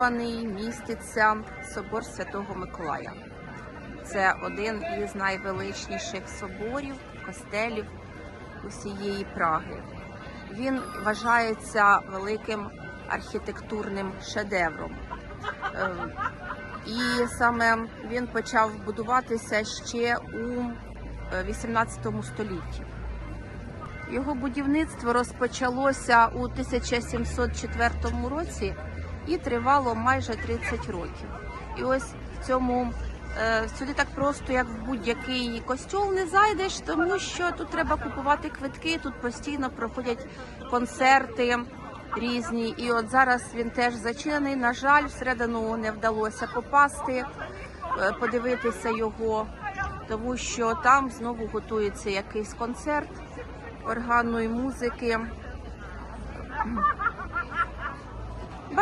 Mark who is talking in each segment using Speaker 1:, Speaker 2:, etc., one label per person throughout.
Speaker 1: Міститься собор Святого Миколая. Це один із найвеличніших соборів, костелів усієї Праги. Він вважається великим архітектурним шедевром. Е, І саме він почав будуватися ще у е, 18 столітті. Його будівництво розпочалося у 1704 році і тривало майже 30 років. І ось в цьому е, сюди так просто, як в будь-який костюм, не зайдеш, тому що тут треба купувати квитки. Тут постійно проходять концерти різні. І от зараз він теж зачинений. На жаль, всередину не вдалося попасти, е, подивитися його, тому що там знову готується якийсь концерт органної музики.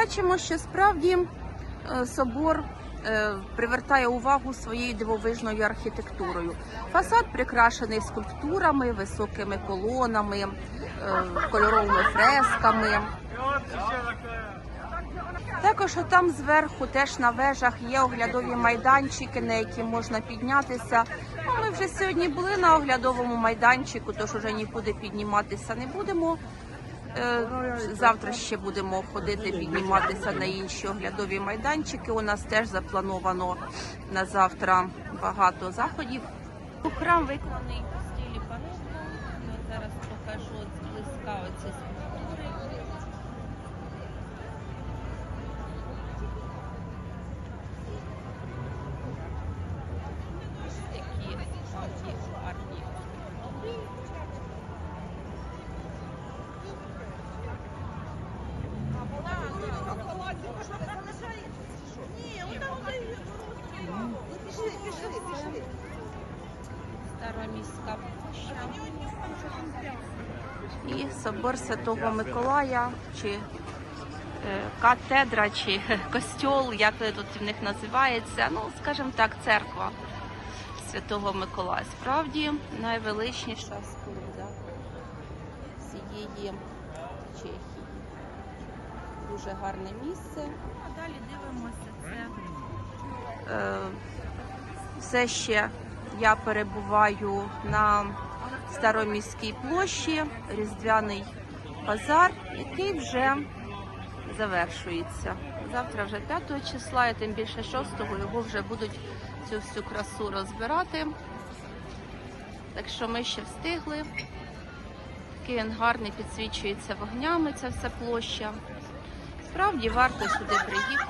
Speaker 1: Бачимо, що справді е, собор е, привертає увагу своєю дивовижною архітектурою. Фасад прикрашений скульптурами, високими колонами, е, кольоровими фресками. Також там зверху, теж на вежах, є оглядові майданчики, на які можна піднятися. Ну, ми вже сьогодні були на оглядовому майданчику, тож уже нікуди підніматися не будемо. Е, Завтра ще будемо ходити, підніматися на інші оглядові майданчики. У нас теж заплановано на завтра багато заходів. Храм виконаний в стилі барокко. Зараз покажу зблизька оці Стара міська площа. І собор Святого Миколая, чи е, катедра, чи костьол, як тут в них називається. Ну, скажімо так, церква Святого Миколая. Справді найвеличніша споруда всієї Чехії. Дуже гарне місце. А далі дивимося це. Е, все ще я перебуваю на Староміській площі, Різдвяний базар, який вже завершується. Завтра вже 5 числа, і тим більше 6 його вже будуть цю всю красу розбирати. Так що ми ще встигли. Такий він гарний підсвічується вогнями, ця вся площа. Справді варто сюди приїхати.